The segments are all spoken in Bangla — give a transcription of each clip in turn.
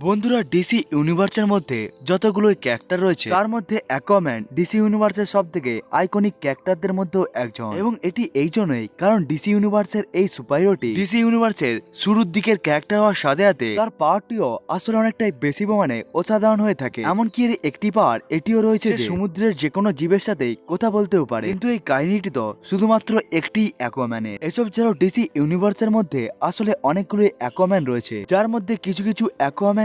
বন্ধুরা ডিসি ইউনিভার্সের মধ্যে যতগুলো ক্যারেক্টার রয়েছে তার মধ্যে অ্যাকোয়াম্যান ডিসি ইউনিভার্সের সব থেকে আইকনিক ক্যারেক্টারদের মধ্যেও একজন। এবং এটি এই জন্যই কারণ ডিসি ইউনিভার্সের এই সুপারহিরোটি ডিসি ইউনিভার্সের শুরুর দিকের ক্যারেক্টার হওয়ার সাথে সাথে তার পাওয়ারটিও আসলে অনেকটাই বেশি পরিমাণে অসাধারণ হয়ে থাকে। এমনকি এর একটি পাওয়ার এটিও রয়েছে যে সমুদ্রের যে কোনো জীবের সাথেই কথা বলতেও পারে। কিন্তু এই কাহিনীটি তো শুধুমাত্র একটি অ্যাকোয়াম্যানের এসব ছাড়াও ডিসি ইউনিভার্সের মধ্যে আসলে অনেকগুলো অ্যাকোয়াম্যান রয়েছে যার মধ্যে কিছু কিছু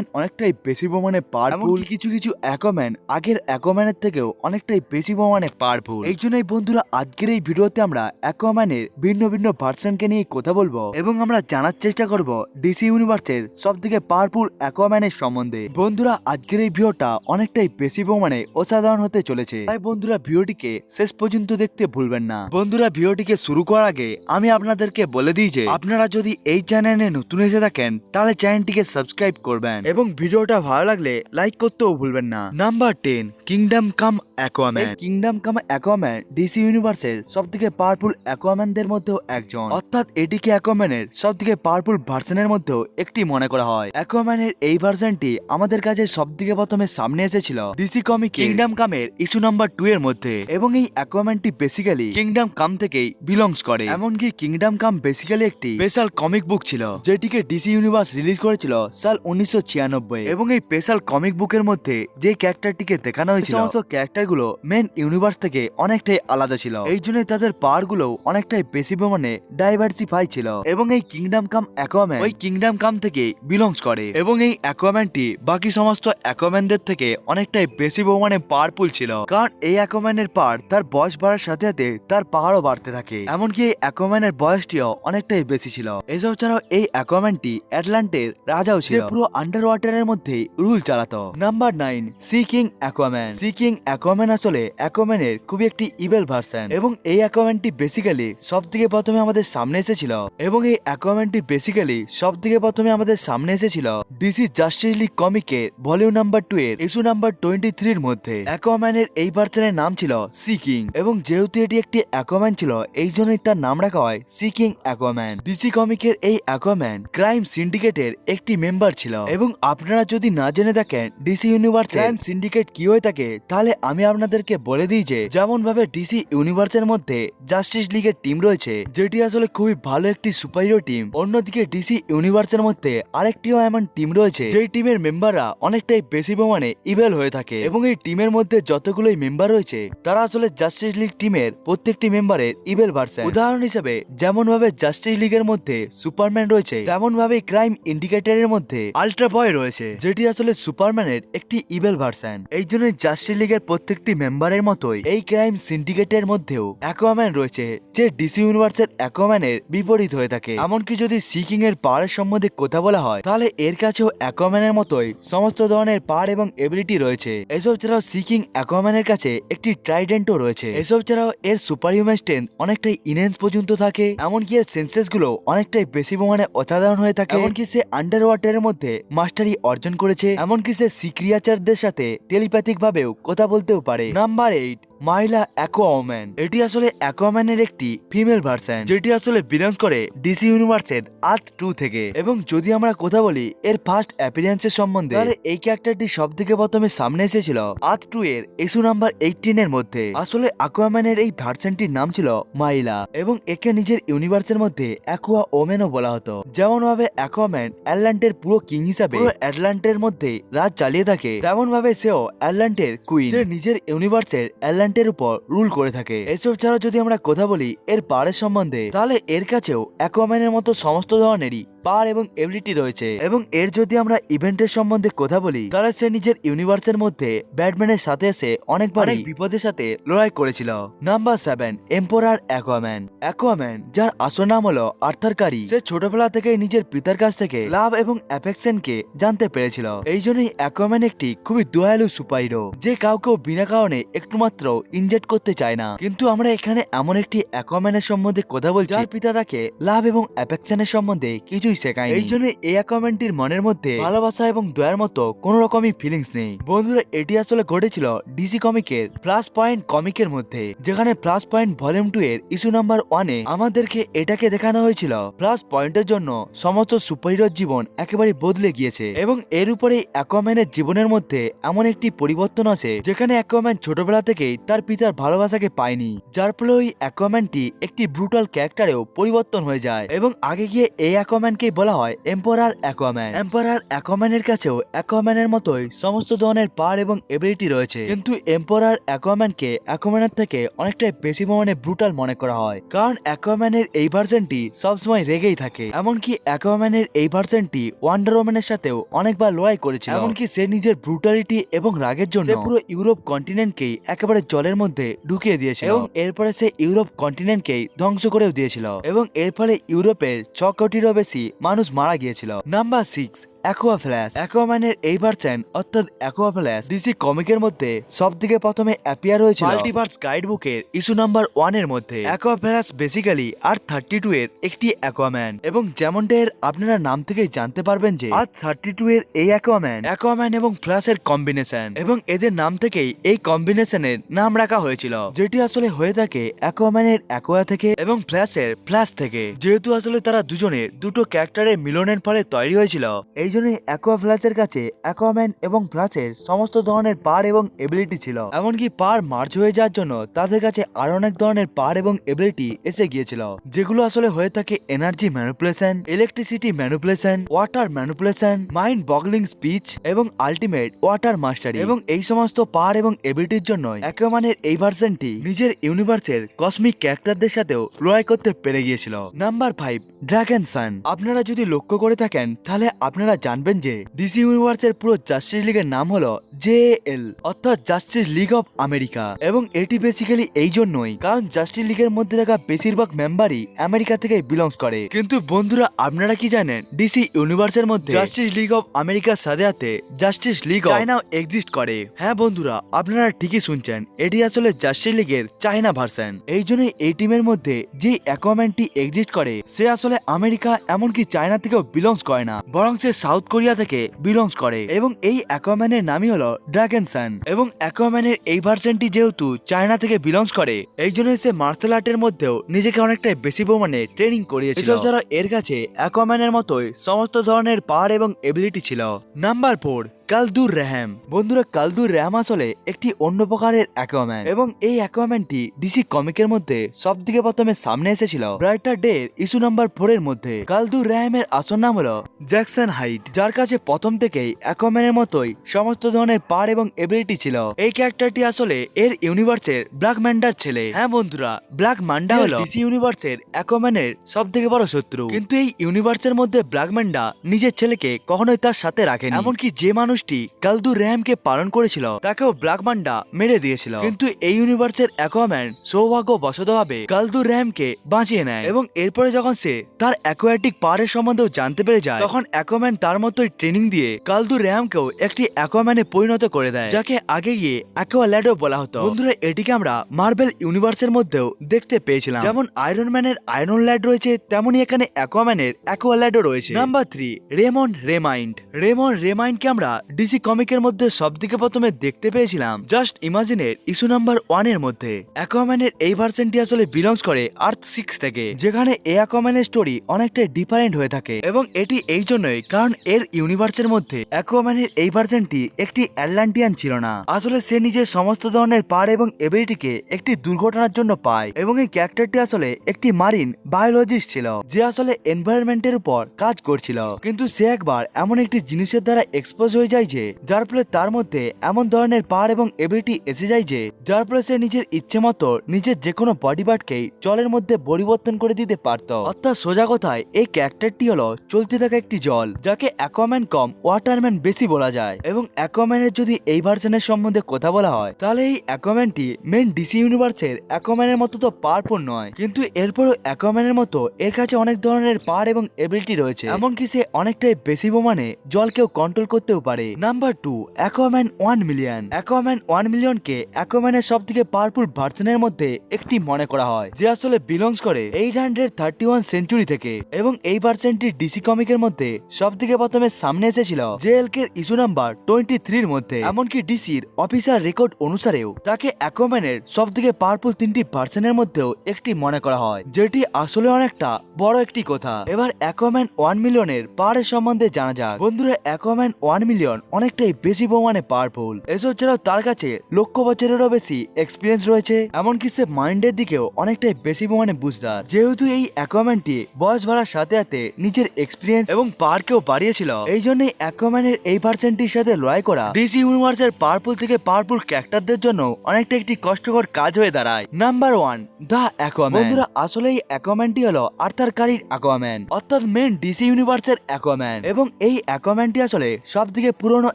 অ্যাকোয়াম্যান অনেকটাই বেশি পরিমাণে পাওয়ারফুল কিছু কিছু অ্যাকোয়াম্যান আগের অ্যাকোয়াম্যানের থেকেও অনেকটাই বেশি পরিমাণে পাওয়ারফুল এই জন্যই বন্ধুরা আজকের এই ভিডিওতে আমরা অ্যাকোয়াম্যানের ভিন্ন ভিন্ন ভার্সনকে নিয়ে কথা বলব এবং আমরা জানার চেষ্টা করব ডিসি ইউনিভার্সের সব থেকে পাওয়ারফুল অ্যাকোয়াম্যানের সম্বন্ধে। বন্ধুরা আজকের এই ভিডিওটা অনেকটাই বেশি পরিমাণে অসাধারণ হতে চলেছে। তাই বন্ধুরা ভিডিওটিকে শেষ পর্যন্ত দেখতে ভুলবেন না। বন্ধুরা ভিডিওটিকে শুরু করার আগে আমি আপনাদেরকে বলে দিই যে আপনারা যদি এই চ্যানেলে নতুন এসে থাকেন তাহলে চ্যানেলটিকে সাবস্ক্রাইব করবেন। এবং ভিডিওটা ভালো লাগলে লাইক করতেও ভুলবেন না। Number ten Kingdom Come Aquaman Kingdom Come Aquaman DC ইউনিভার্সের সব থেকে পাওয়ারফুল অ্যাকোয়াম্যানদের মধ্যেও একজন। অর্থাৎ এটিকে অ্যাকোয়াম্যানের সব থেকে পাওয়ারফুল ভার্সনের মধ্যেও একটি মনে করা হয়। অ্যাকোয়াম্যানের এই ভার্সনটি আমাদের কাছে সব থেকে প্রথমে সামনে এসেছিল ডিসি কমিক কিংডম কামের ইস্যু নাম্বার টু এর মধ্যে। এবং এই অ্যাকোয়াম্যানটি বেসিক্যালি কিংডম কাম থেকেই বিলংস করে। এমনকি কিংডম কাম বেসিক্যালি একটি স্পেশাল কমিক বুক ছিল, যেটিকে ডিসি ইউনিভার্স রিলিজ করেছিল সাল উনিশশো ছিয়ানব্বই এবং এই স্পেশাল কমিক বুকের মধ্যে যে ক্যারেক্টারটিকে দেখানো হয়েছিল সমস্ত ক্যারেক্টারগুলো মেন ইউনিভার্স থেকে অনেকটাই আলাদা ছিল। এই জন্য তাদের পাওয়ারগুলো অনেকটাই বেশি পরিমাণে ডাইভার্সিফাই ছিল। এবং এই কিংডম কাম অ্যাকোয়াম্যান ওই কিংডম কাম থেকে বিলংস করে। এবং এই অ্যাকোয়াম্যানটি বাকি সমস্ত অ্যাকোয়াম্যানদের থেকে অনেকটাই বেশি পরিমাণে পাওয়ারফুল ছিল। কারণ এই অ্যাকোয়াম্যানের পার তার বয়স বাড়ার সাথে সাথে তার পাহাড়ও বাড়তে থাকে। এমনকি এই অ্যাকোয়াম্যানের বয়সটিও অনেকটাই বেশি ছিল। এসব ছাড়াও এই অ্যাকোয়াম্যানটি অ্যাটলান্টের রাজাও ছিল। পুরো আন্ডার ওয়াটারের মধ্যে রুল চালাতো। Number nine Sea King Aquaman Sea King Aquaman আসলে অ্যাকোয়াম্যানের খুবই একটি ইভেল ভার্সন এবং এই অ্যাকোয়াম্যানটি বেসিক্যালি সব থেকে প্রথমে আমাদের সামনে এসেছিল। এবং এই অ্যাকোয়াম্যানটি বেসিক্যালি সব থেকে প্রথমে আমাদের সামনে এসেছিল ডিসি জাস্টিস লিগ কমিকের ভলিউম নাম্বার টু এর ইস্যু নাম্বার টোয়েন্টি থ্রির মধ্যে। অ্যাকোয়াম্যানের এই ভার্সনের নাম ছিল সিকিং এবং যেহেতু এটি একটি অ্যাকোয়াম্যান ছিল, এই জন্যই তার নাম রাখা হয় সিকিং অ্যাকোয়াম্যান ডিসি কমিকের এই অ্যাকোয়াম্যান ক্রাইম সিন্ডিকেটের একটি মেম্বার ছিল। এবং আপনারা যদি না জেনে থাকেন ডিসি ইউনিভার্স ক্রাইম সিন্ডিকেট কি হয়ে থাকে, তাহলে আমি আপনাদেরকে বলে দিই যে যেমন ভাবে ডিসি ইউনিভার্সের মধ্যে জাস্টিস লিগের টিম রয়েছে, যেটি আসলে খুবই ভালো একটি সুপারহিরো টিম অন্যদিকে ডিসি ইউনিভার্সের মধ্যে আরেকটিও এমন টিম রয়েছে, যেই টিমের মেম্বাররা অনেকটাই বেশি পরিমাণে ইভেল হয়ে থাকে, এবং এই টিমের মধ্যে যতগুলোই মেম্বার রয়েছে, তারা আসলে জাস্টিস লিগ টিমের প্রত্যেকটি মেম্বারের ইভেল ভার্সন উদাহরণ হিসেবে যেমন ভাবে জাস্টিস লিগের মধ্যে সুপারম্যান রয়েছে তেমন ভাবে ক্রাইম ইন্ডিকেটরের মধ্যে আল্ট্রা বয় রয়েছে। যেটি আসলে সুপারম্যানের একটি ইভেল ভার্সান এই জন্য জাস্টিস লিগের প্রত্যেকটি মেম্বারের মতোই এই ক্রাইম সিন্ডিকেটের মধ্যেও অ্যাকোয়াম্যান রয়েছে, যে ডিসি ইউনিভার্সের অ্যাকোয়াম্যানের বিপরীত হয়ে থাকে। এমনকি যদি সিকিং এর পাওয়ারের সম্বন্ধে কথা বলা হয়, তাহলে এর কাছেও অ্যাকোয়াম্যানের মতোই সমস্ত ধরনের পাওয়ার এবং এবিলিটি রয়েছে। এসব ছাড়াও সিকিং অ্যাকোয়াম্যানের কাছে একটি ট্রাইডেন্টও রয়েছে। এসব ছাড়াও এর সুপার হিউম্যান স্ট্রেন্থ অনেকটাই ইনহেন্স পর্যন্ত থাকে, এমনকি এর সেন্সেসগুলো অনেকটাই বেশি পরিমাণে অসাধারণ হয়ে থাকে। এমনকি সে আন্ডার ওয়াটারের মধ্যে মাস্টারি অর্জন করেছে এমনকি সে সিক্রিয়াচারদের সাথে টেলিপ্যাথিক ভাবেও কথা বলতেও পারে। নাম্বার এইট মাইলা অ্যাকোয়াম্যান এটি আসলে অ্যাকোয়াম্যানের একটি ফিমেল ভার্সন যেটি আসলে বিলং করে ডিসি ইউনিভার্সের আর্থ টু থেকে। এবং যদি আমরা কথা বলি এর ফার্স্ট অ্যাপিরিয়েন্সের সম্বন্ধে তাহলে এই ক্যারেক্টারটি সব থেকে প্রথমে সামনে এসেছিল আর্থ টু এর ইস্যু নাম্বার এইটিন এর মধ্যে। আসলে অ্যাকোয়াম্যানের এই ভার্সনটির নাম ছিল মাইলা এবং একে নিজের ইউনিভার্সের মধ্যে অ্যাকোয়া ওমেনও বলা হতো। যেমন ভাবে অ্যাকোয়াম্যান অ্যাটলান্টের পুরো কিং হিসাবে অ্যাটলান্টের মধ্যে রাজ চালিয়ে থাকে তেমন ভাবে সেও অ্যাটলান্টের কুইন নিজের ইউনিভার্সের অ্যাটলান্টের উপর রুল করে থাকে। এসব ছাড়া যদি আমরা কথা বলি, এর পারের সম্বন্ধে, তাহলে এর কাছেও অ্যাকোয়াম্যানের মতো সমস্ত ধরনেরই পাওয়ার এবং এবিলিটি রয়েছে। এবং এর যদি আমরা ইভেন্টের সম্বন্ধে কথা বলি তাহলে সে নিজের ইউনিভার্সের মধ্যে ব্যাটম্যানের সাথে এসে অনেকবার বিপদের সাথে লড়াই করেছিল। Number seven emperor Aquaman. Aquaman যার আসল নাম হলো আর্থারকারি সে ছোটবেলা থেকে নিজের পিতার কাছ থেকে লাভ এবং অ্যাফেকশনকে জানতে পেরেছিল। এই জন্যই অ্যাকোয়াম্যান একটি খুবই দয়ালু সুপারহিরো যে কাউকেও বিনা কারণে একটুমাত্র ইনজেক্ট করতে চায় না। কিন্তু আমরা এখানে এমন একটি অ্যাকোয়াম্যানের সম্বন্ধে কথা বলছি যার পিতা তাকে লাভ এবং অ্যাফেকশনের সম্বন্ধে কিছুই কিছুই শেখায় এই জন্য এই অ্যাকোয়াম্যানটির মনের মধ্যে ভালোবাসা এবং দয়ার মতো কোনো রকমই ফিলিংস নেই। বন্ধুরা, এটি আসলে ঘটেছিল ডিসি কমিকের প্লাস পয়েন্ট কমিকের মধ্যে, যেখানে প্লাস পয়েন্ট ভলিউম টু এর ইস্যু নাম্বার ওয়ানে আমাদেরকে এটাকে দেখানো হয়েছিল। প্লাস পয়েন্টের জন্য সমস্ত সুপারহিরোর জীবন একেবারে বদলে গিয়েছে এবং এর উপরে অ্যাকোয়াম্যানের জীবনের মধ্যে এমন একটি পরিবর্তন আছে যেখানে অ্যাকোয়াম্যান ছোটবেলা থেকেই তার পিতার ভালোবাসাকে পায়নি। যার ফলে ওই অ্যাকোয়াম্যানটি একটি ব্রুটাল ক্যারেক্টারেও পরিবর্তন হয়ে যায় এবং আগে গিয়ে এই অ্যাকোয়াম্যানকেই বলা হয় এম্পারার অ্যাকোয়াম্যান এম্পারার অ্যাকোয়াম্যানের কাছেও অ্যাকোয়াম্যানের মতোই সমস্ত ধরনের পাওয়ার এবং এবিলিটি রয়েছে। কিন্তু এম্পারার অ্যাকোয়াম্যানকে অ্যাকোয়াম্যানের থেকে অনেকটাই বেশি পরিমাণে ব্রুটাল মনে করা হয়। কারণ অ্যাকোয়াম্যানের এই ভার্সনটি সবসময় রেগেই থাকে। এমনকি অ্যাকোয়াম্যানের এই ভার্সনটি ওয়ান্ডার ওম্যানের সাথেও অনেকবার লড়াই করেছিল। এমনকি সে নিজের ব্রুটালিটি এবং রাগের জন্য পুরো ইউরোপ কন্টিনেন্টকেই একেবারে জলের মধ্যে ঢুকিয়ে দিয়েছিল। এবং এরপরে সে ইউরোপ কন্টিনেন্টকেই ধ্বংস করেও দিয়েছিল। এবং এর ফলে ইউরোপের ছ কোটিরও বেশি মানুষ মারা গিয়েছিল। নাম্বার সিক্স অ্যাকোয়া ফ্ল্যাশ অ্যাকোয়াম্যানের এই ভার্সন অর্থাৎ অ্যাকোয়া ফ্ল্যাশ ডিসি কমিকের মধ্যে সব থেকে প্রথমে অ্যাপিয়ার হয়েছিল মাল্টিভার্স গাইড বুকের ইস্যু নাম্বার ওয়ানের মধ্যে। অ্যাকোয়া ফ্ল্যাশ বেসিক্যালি আর থার্টি টু এর একটি অ্যাকোয়াম্যান এবং যেমনটা এর আপনারা নাম থেকেই জানতে পারবেন যে আর থার্টি টু এর এই অ্যাকোয়াম্যান অ্যাকোয়াম্যান এবং ফ্ল্যাশের কম্বিনেশন এবং এদের নাম থেকেই এই কম্বিনেশনের নাম রাখা হয়েছিল। যেটি আসলে হয়ে থাকে অ্যাকোয়াম্যানের অ্যাকোয়া থেকে এবং ফ্ল্যাশের ফ্ল্যাশ থেকে। যেহেতু আসলে তারা দুজনে দুটো ক্যারেক্টারের মিলনের ফলে তৈরি হয়েছিল। এই জন্যই অ্যাকোয়া ফ্ল্যাশের কাছে অ্যাকোয়াম্যান এবং ফ্ল্যাশের সমস্ত ধরনের পার এবং এবিলিটি ছিল। এমনকি পার মার্চ হয়ে যাওয়ার জন্য তাদের কাছে আরও অনেক ধরনের পার এবং এবিলিটি এসে গিয়েছিল, যেগুলো আসলে হয়ে থাকে energy manipulation electricity manipulation water manipulation mind boggling speech এবং আলটিমেট ওয়াটার মাস্টারি এবং এই সমস্ত পার এবং এবিলিটির জন্য অ্যাকোয়াম্যানের এই ভার্সনটি নিজের ইউনিভার্সের কসমিক ক্যারেক্টারদের সাথেও লড়াই করতে পেরে গিয়েছিল। নাম্বার ফাইভ ড্রাগন সান আপনারা যদি লক্ষ্য করে থাকেন, তাহলে আপনারা জানবেন যে ডিসি ইউনিভার্সের পুরো জাস্টিস লিগের নাম হলো জে এল, অর্থাৎ জাস্টিস লিগ অফ আমেরিকা। এবং এটি বেসিক্যালি এই জন্যই, কারণ জাস্টিস লিগের মধ্যে থাকা বেশিরভাগ মেম্বারই আমেরিকা থেকে বিলংস করে। কিন্তু বন্ধুরা, আপনারা কি জানেন, ডিসি ইউনিভার্সের মধ্যে জাস্টিস লিগ অফ আমেরিকার সাথে সাথে জাস্টিস লিগ চায়নাও এক্সিস্ট করে। হ্যাঁ বন্ধুরা, আপনারা ঠিকই শুনছেন, এটি আসলে জাস্টিস লিগের চায়না ভার্সন এই জন্যই এই টিমের মধ্যে যে অ্যাকোয়াম্যানটি এক্সিস্ট করে, সে আসলে আমেরিকা, এমনকি চায়না থেকেও বিলংস করে না। বরং সে সাউথ কোরিয়া থেকে বিলংস করে। এবং এই অ্যাকোয়াম্যানের নামই হলো ড্রাগন সান। এবং অ্যাকোয়াম্যানের এই ভার্সনটি যেহেতু চায়না থেকে বিলংস করে, এই জন্য সে মার্শাল আর্টের মধ্যেও নিজেকে অনেকটাই বেশি পরিমাণে ট্রেনিং করিয়েছিল। এছাড়া এর কাছে অ্যাকোয়াম্যানের মতোই সমস্ত ধরনের পাওয়ার এবং এবিলিটি ছিল। নাম্বার ফোর কালদুর র্যাম বন্ধুরা কালদুর র্যাম আসলে একটি অন্য প্রকারের অ্যাকোয়াম্যান এবং এই অ্যাকোয়াম্যানটি ডিসি কমিকের মধ্যে সব থেকে প্রথমে সামনে এসেছিল Brighter Day issue number four এর মধ্যে। কালদুর র্যামের আসল নাম হলো জ্যাকসন হাইট যার কাছে প্রথম থেকেই অ্যাকোয়াম্যানের মতোই সমস্ত ধরনের পার এবং এবিলিটি ছিল। এই ক্যারেক্টারটি আসলে এর ইউনিভার্সের ব্ল্যাক ম্যান্ডার ছেলে। হ্যাঁ বন্ধুরা ব্ল্যাক মান্ডা হলো ডিসি ইউনিভার্সের অ্যাকোয়াম্যানের সব থেকে বড় শত্রু। কিন্তু এই ইউনিভার্সের মধ্যে ব্ল্যাক ম্যান্ডা নিজের ছেলেকে কখনোই তার সাথে রাখেনি। এমনকি যে মানুষটি কালদু র্যামকে পালন করেছিল, তাকেও ব্ল্যাক মান্ডা মেরে দিয়েছিল। কিন্তু এই ইউনিভার্সের অ্যাকোয়াম্যান সৌভাগ্য বশতভাবে কালদু র্যামকে বাঁচিয়ে নেয় এবং এরপরে যখন সে তার অ্যাকোয়াটিক পাওয়ারের সম্বন্ধেও জানতে পেরে যায়, তখন অ্যাকোয়াম্যান তার মতোই ট্রেনিং দিয়ে কালদু র্যামকেও একটি অ্যাকোয়াম্যানে পরিণত করে দেয়, যাকে আগে গিয়ে অ্যাকোয়া ল্যাডও বলা হতো। বন্ধুরা, এটিকে আমরা মার্বেল ইউনিভার্সের মধ্যেও দেখতে পেয়েছিলাম। যেমন আয়রন ম্যানের আয়রন ল্যাড রয়েছে, তেমনই এখানে অ্যাকোয়াম্যানের অ্যাকোয়া ল্যাডও রয়েছে। নাম্বার থ্রি রেমন রেমাইন্ড রেমন রেমাইন্ডকে আমরা ডিসি কমিকের মধ্যে সবথেকে প্রথমে দেখতে পেয়েছিলাম জাস্ট ইমাজিনের ইস্যু নাম্বার ওয়ানের মধ্যে। অ্যাকোয়াম্যানের এই ভার্সনটি আসলে বিলংস করে আর্থ সিক্স থেকে, যেখানে এ অ্যাকোয়াম্যানের স্টোরি অনেকটাই ডিফারেন্ট হয়ে থাকে। এবং এটি এই জন্যই কারণ এর ইউনিভার্সের মধ্যে অ্যাকোয়াম্যানের এই ভার্সনটি একটি অ্যাটলান্টিয়ান ছিল না। আসলে সে নিজের সমস্ত ধরনের পার এবং এবিলিটিকে একটি দুর্ঘটনার জন্য পায় এবং এই ক্যারেক্টারটি আসলে একটি মারিন বায়োলজিস্ট ছিল, যে আসলে এনভায়রনমেন্টের উপর কাজ করছিল। কিন্তু সে একবার এমন একটি জিনিসের দ্বারা এক্সপোজ হয়ে যায় যে যার ফলে তার মধ্যে এমন ধরনের পার এবং এবিলিটি এসে যায় যে যার ফলে সে নিজের ইচ্ছে মতো নিজের যে কোনো বডি পার্টকেই জলের মধ্যে পরিবর্তন করে দিতে পারত। অর্থাৎ সোজা কথায়, এই ক্যারেক্টারটি হলো চলতে থাকা একটি জল, যাকে অ্যাকোয়াম্যান কম ওয়াটারম্যান বেশি বলা যায়। এবং অ্যাকোয়াম্যানের যদি এই ভার্সনের সম্বন্ধে কথা বলা হয়, তাহলে এই অ্যাকোয়াম্যানটি মেন ডিসি ইউনিভার্সের অ্যাকোয়াম্যানের মতো তো পাওয়ারফুল নয়। কিন্তু এরপরও অ্যাকোয়াম্যানের মতো এর কাছে অনেক ধরনের পাওয়ার এবং এবিলিটি রয়েছে। এমনকি সে অনেকটাই বেশি প্রমাণে জলকেও কন্ট্রোল করতেও পারে। করে number two Aquaman One Million Aquaman One মিলিয়নকে অ্যাকোয়াম্যানের সব থেকে পাওয়ারফুল ভার্সনের মধ্যে একটি মনে করা হয়, যে আসলে বিলংস করে eight hundred thirty one century থেকে এবং এই ভার্সনটি ডিসি কমিকের মধ্যে সব থেকে প্রথমে সামনে এসেছিল জেএলকের ইস্যু নাম্বার টোয়েন্টি থ্রির মধ্যে। এমনকি ডিসির অফিসার রেকর্ড অনুসারেও তাকে অ্যাকোম্যানের সব থেকে পাওয়ারফুল তিনটি ভার্সনের মধ্যেও একটি মনে করা হয়, যেটি আসলে অনেকটা বড় একটি কথা। এবার অ্যাকোম্যান ওয়ান মিলিয়নের পাওয়ারের সম্বন্ধে জানা যাক। বন্ধুরা অ্যাকোম্যান ওয়ান মিলিয়ন অনেকটাই বেশি পরিমাণে পাওয়ারফুল এসব ছাড়াও তার কাছে লক্ষ বছরেরও বেশি এক্সপিরিয়েন্স রয়েছে, এমনকি সে মাইন্ডের দিকেও অনেকটাই বেশি পরিমাণে বুঝদার। যেহেতু এই অ্যাকোম্যানটি বয়স বাড়ার সাথে সাথে নিজের এক্সপিরিয়েন্স এবং পাওয়ারকেও বাড়িয়েছিল এই জন্যই অ্যাকোম্যানের এই ভার্সনটির সাথে লড়াই করা ডিসি ইউনিভার্সের পাওয়ারফুল থেকে পাওয়ারফুল ক্যারেক্টারদের জন্য অনেকটা একটি কষ্টকর কাজ হয়ে দাঁড়ায়। নাম্বার ওয়ান দ্য অ্যাকোয়াম্যান বন্ধুরা, আসলে এই অ্যাকোয়াম্যানটি হলো আর্থার কারির অ্যাকোয়াম্যান অর্থাৎ মেন ডিসি ইউনিভার্সের অ্যাকোয়াম্যান এবং এই অ্যাকোয়াম্যানটি আসলে সব থেকে পুরনো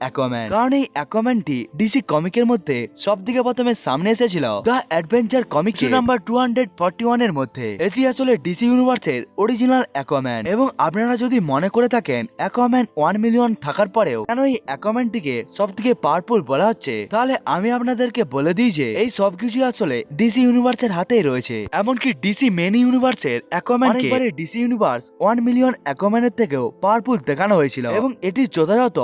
অ্যাকোয়াম্যান কারণ এই অ্যাকোয়াম্যানটি ডিসি কমিকের মধ্যে সব থেকে প্রথমে সামনে এসেছিল। The adventure comic number two hundred forty ওয়ানের মধ্যে। এটি আসলে ডিসি ইউনিভার্সের অরিজিনাল অ্যাকোয়াম্যান এবং আপনারা যদি মনে করে থাকেন অ্যাকোয়াম্যান ওয়ান মিলিয়ন থাকার পরেও কেন এই অ্যাকোয়াম্যানটিকে সব থেকে পাওয়ারফুল বলা হচ্ছে তাহলে আমি আপনাদেরকে বলে দিই যে এই সবকিছু আসলে ডিসি ইউনিভার্সের হাতেই রয়েছে। এমনকি ডিসি মেন ইউনিভার্সের অ্যাকোয়াম্যানকে ডিসি ইউনিভার্স ওয়ান মিলিয়ন অ্যাকোয়াম্যানের থেকেও পাওয়ারফুল দেখানো হয়েছিল। এবং এটি যথাযথ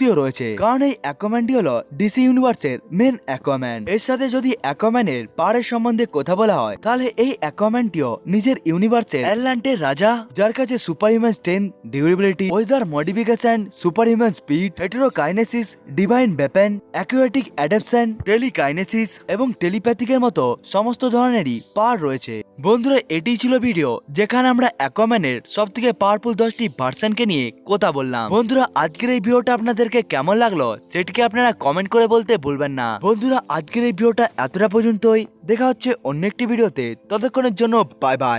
যুক্তিও রয়েছে। কারণ এই অ্যাকোয়াম্যানটি হলো ডিসি ইউনিভার্সের মেন অ্যাকোয়াম্যান এর সাথে যদি অ্যাকোয়াম্যানের পাওয়ারের সম্বন্ধে কথা বলা হয় তাহলে এই অ্যাকোয়াম্যানটিও নিজের ইউনিভার্সের অ্যাটলান্টের রাজা। যার কাছে super human strength durability weather modification super human speed heterokinesis divine weapon aquatic adaptation telekinesis এবং টেলিপ্যাথিকের মতো সমস্ত ধরনেরই পাওয়ার রয়েছে। বন্ধুরা এটি ছিল ভিডিও যেখানে আমরা অ্যাকোয়াম্যানের সব থেকে পাওয়ারফুল দশটি ভার্সনকে নিয়ে কথা বললাম। বন্ধুরা আজকের এই ভিডিওটা আপনাদেরকে কেমন লাগল সেটিকে আপনারা কমেন্ট করে বলতে ভুলবেন না। বন্ধুরা, আজকের এই ভিডিওটা এতটা পর্যন্তই। দেখা হচ্ছে অন্য একটি ভিডিওতে। ততক্ষণের জন্য বাই বাই